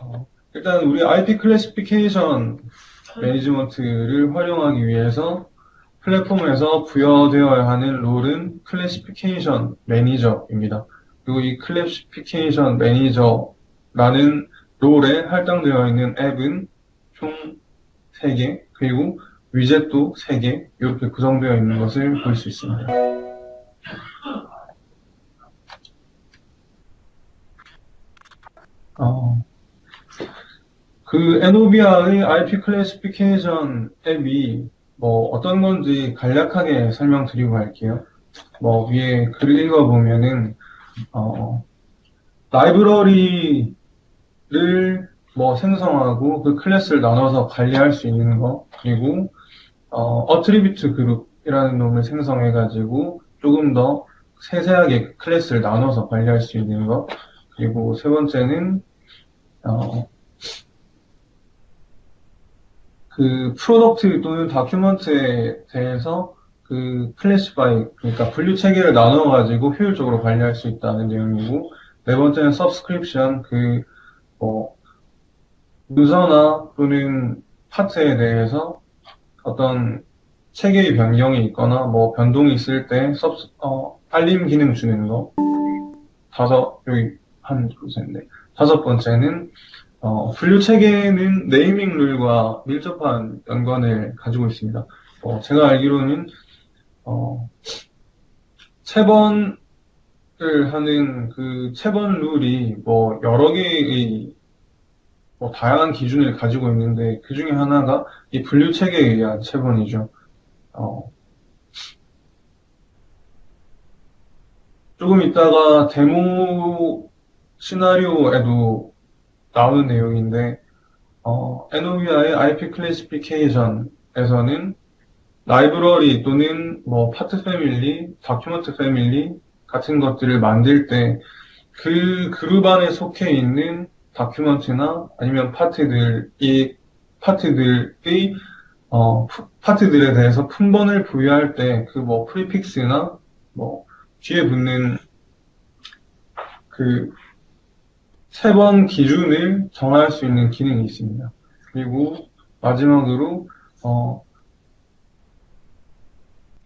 어, 일단 우리 IP 클래시피케이션 매니지먼트를 활용하기 위해서 플랫폼에서 부여되어야 하는 롤은 클래시피케이션 매니저입니다. 그리고 이 클래시피케이션 매니저라는 롤에 할당되어 있는 앱은 총 3개, 그리고 위젯도 3개, 이렇게 구성되어 있는 것을 볼 수 있습니다. 어, 그 에노비아의 IP 클래시피케이션 앱이 뭐 어떤 건지 간략하게 설명드리고 갈게요. 뭐 위에 글을 읽어보면은 어, 라이브러리를 뭐 생성하고 그 클래스를 나눠서 관리할 수 있는 거 그리고 어, 어트리뷰트 그룹이라는 놈을 생성해가지고 조금 더 세세하게 클래스를 나눠서 관리할 수 있는 거. 그리고 세 번째는 어, 그 프로덕트 또는 다큐먼트에 대해서 그 클래시파이 그러니까 분류 체계를 나눠 가지고 효율적으로 관리할 수 있다는 내용이고 네 번째는 서브스크립션 그뭐 유저나 또는 파트에 대해서 어떤 체계의 변경이 있거나 뭐 변동이 있을 때 섭, 어, 알림 기능 주는 거 다섯 여기 한 둘셋넷 다섯 번째는 어, 분류 체계는 네이밍 룰과 밀접한 연관을 가지고 있습니다. 어, 제가 알기로는 어, 체번을 하는 그 체번 룰이 뭐 여러 개의 뭐 다양한 기준을 가지고 있는데 그 중에 하나가 이 분류 체계에 의한 체번이죠. 어, 조금 있다가 데모 시나리오에도 나오는 내용인데 어, NOVI의 IP 클래시피케이션에서는 라이브러리 또는 뭐 파트 패밀리, 다큐먼트 패밀리 같은 것들을 만들 때 그 그룹 안에 속해 있는 다큐먼트나 아니면 파트들 이 파트들의 어, 푸- 파트들에 대해서 품번을 부여할 때 그 뭐 프리픽스나 뭐 뒤에 붙는 그 세 번 기준을 정할 수 있는 기능이 있습니다. 그리고 마지막으로 어,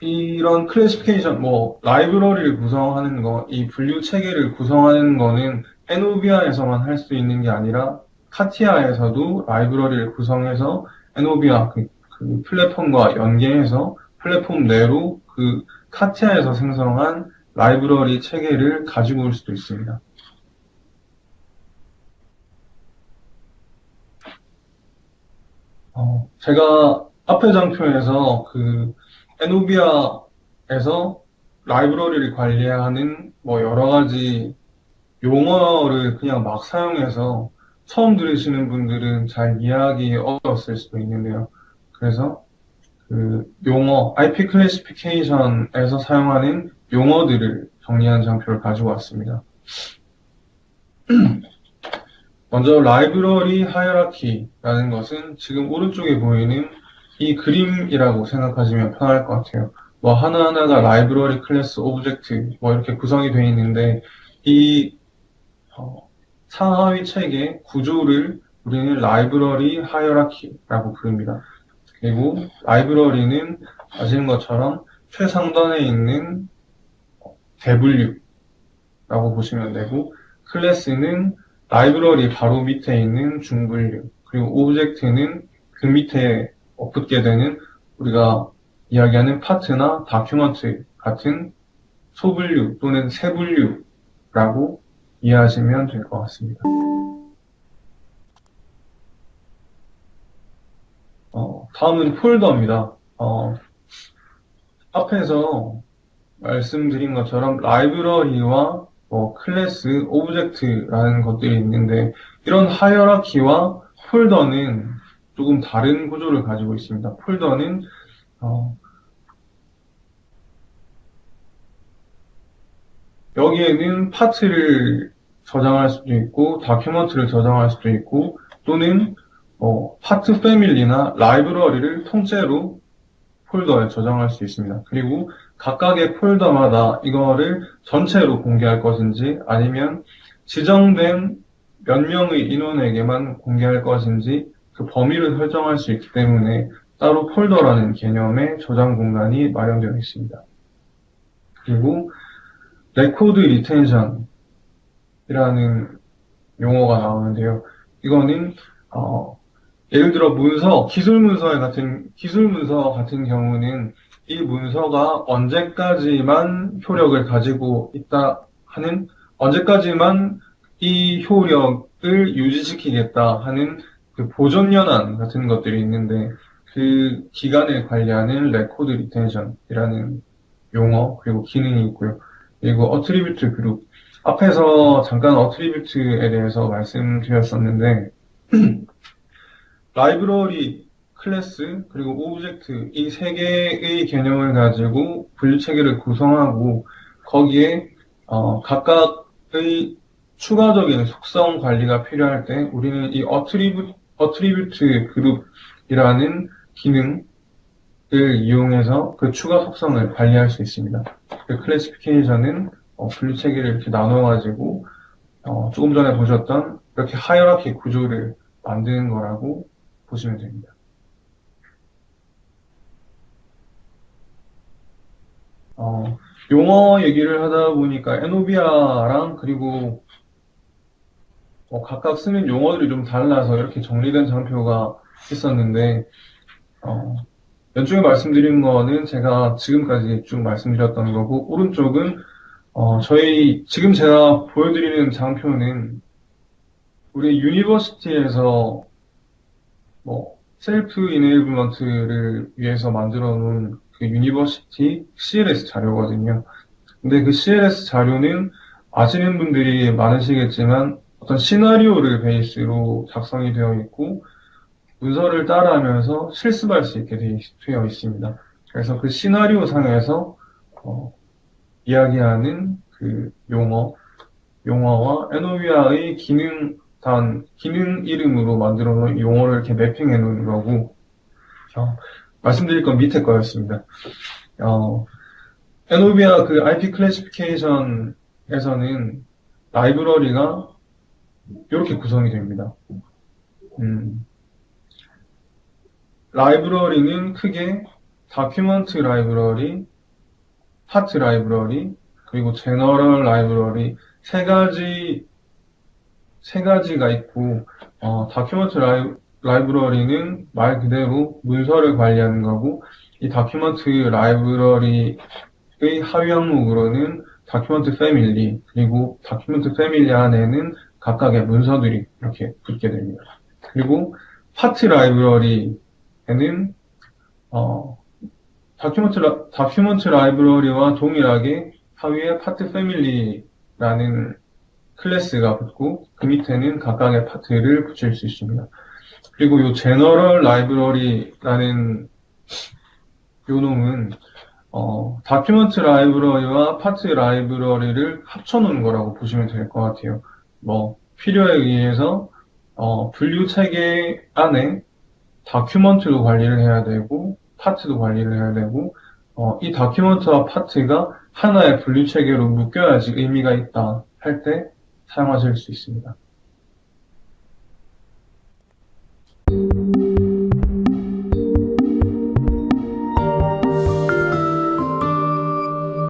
이런 클래시피케이션, 뭐 라이브러리를 구성하는 거, 이 분류 체계를 구성하는 거는 에노비아에서만 할 수 있는 게 아니라 카티아에서도 라이브러리를 구성해서 에노비아 그, 그 플랫폼과 연계해서 플랫폼 내로 그 카티아에서 생성한 라이브러리 체계를 가지고 올 수도 있습니다. 어, 제가 앞에 장표에서 그 에노비아에서 라이브러리를 관리하는 뭐 여러 가지 용어를 그냥 막 사용해서 처음 들으시는 분들은 잘 이해하기 어려웠을 수도 있는데요. 그래서 그 용어, IP 클래시피케이션에서 사용하는 용어들을 정리한 장표를 가지고 왔습니다. 먼저 라이브러리 하이라키라는 것은 지금 오른쪽에 보이는 이 그림이라고 생각하시면 편할 것 같아요. 뭐 하나하나가 라이브러리 클래스 오브젝트 뭐 이렇게 구성이 되어 있는데 이 어, 상하위 체계 구조를 우리는 라이브러리 하이라키라고 부릅니다. 그리고 라이브러리는 아시는 것처럼 최상단에 있는 대분류라고 보시면 되고 클래스는 라이브러리 바로 밑에 있는 중분류 그리고 오브젝트는 그 밑에 어, 붙게 되는 우리가 이야기하는 파트나 다큐먼트 같은 소분류 또는 세분류라고 이해하시면 될 것 같습니다. 어, 다음은 폴더입니다. 어, 앞에서 말씀드린 것처럼 라이브러리와 뭐 클래스, 오브젝트라는 것들이 있는데 이런 하이어라키와 폴더는 조금 다른 구조를 가지고 있습니다. 폴더는 어, 여기에는 파트를 저장할 수도 있고 다큐먼트를 저장할 수도 있고 또는 어, 파트 패밀리나 라이브러리를 통째로 폴더에 저장할 수 있습니다. 그리고 각각의 폴더마다 이거를 전체로 공개할 것인지 아니면 지정된 몇 명의 인원에게만 공개할 것인지 그 범위를 설정할 수 있기 때문에 따로 폴더라는 개념의 저장 공간이 마련되어 있습니다. 그리고 레코드 리텐션 이라는 용어가 나오는데요. 이거는 어, 예를 들어 문서, 기술 문서 같은 기술 문서 같은 경우는 이 문서가 언제까지만 효력을 가지고 있다 하는 언제까지만 이 효력을 유지시키겠다 하는 그 보존 연한 같은 것들이 있는데 그 기간을 관리하는 레코드 리텐션이라는 용어 그리고 기능이 있고요. 그리고 어트리뷰트 그룹 앞에서 잠깐 어트리뷰트에 대해서 말씀드렸었는데 라이브러리, 클래스, 그리고 오브젝트 이 세 개의 개념을 가지고 분류 체계를 구성하고 거기에 어, 각각의 추가적인 속성 관리가 필요할 때 우리는 이 어트리뷰, 어트리뷰트 그룹이라는 기능을 이용해서 그 추가 속성을 관리할 수 있습니다. 그 클래시피케이션은 어, 분류 체계를 이렇게 나눠가지고 어, 조금 전에 보셨던 이렇게 하이라키 구조를 만드는 거라고 보시면 됩니다. 어, 용어 얘기를 하다 보니까 에노비아랑 그리고 어, 각각 쓰는 용어들이 좀 달라서 이렇게 정리된 장표가 있었는데 어, 왼쪽에 말씀드린 거는 제가 지금까지 쭉 말씀드렸던 거고 오른쪽은 어, 저희 지금 제가 보여드리는 장표는 우리 유니버시티에서 뭐 셀프 이네이블먼트를 위해서 만들어 놓은 그 유니버시티 CLS 자료거든요. 근데 그 CLS 자료는 아시는 분들이 많으시겠지만 어떤 시나리오를 베이스로 작성이 되어 있고 문서를 따라하면서 실습할 수 있게 되어 있습니다. 그래서 그 시나리오 상에서 어, 이야기하는 그 용어, 용어와 에노비아의 기능 단 기능 이름으로 만들어 놓은 용어를 이렇게 매핑해 놓은 거고 어, 말씀드릴 건 밑에 거였습니다. 어, 에노비아 그 IP 클래시피케이션에서는 라이브러리가 이렇게 구성이 됩니다. 음, 라이브러리는 크게 다큐먼트 라이브러리, 파트 라이브러리, 그리고 제너럴 라이브러리 세 가지 세 가지가 있고 어, 다큐먼트 라이, 라이브러리는 말 그대로 문서를 관리하는 거고 이 다큐먼트 라이브러리의 하위 항목으로는 다큐먼트 패밀리 그리고 다큐먼트 패밀리 안에는 각각의 문서들이 이렇게 붙게 됩니다. 그리고 파트 라이브러리에는 어, 다큐먼트, 라, 다큐먼트 라이브러리와 동일하게 하위에 파트 패밀리라는 클래스가 붙고 그 밑에는 각각의 파트를 붙일 수 있습니다. 그리고 이 제너럴 라이브러리라는 요 놈은 어, 다큐먼트 라이브러리와 파트 라이브러리를 합쳐놓은 거라고 보시면 될 것 같아요. 뭐 필요에 의해서 어, 분류 체계 안에 다큐먼트도 관리를 해야 되고 파트도 관리를 해야 되고 어, 이 다큐먼트와 파트가 하나의 분류 체계로 묶여야지 의미가 있다 할 때 사용하실 수 있습니다.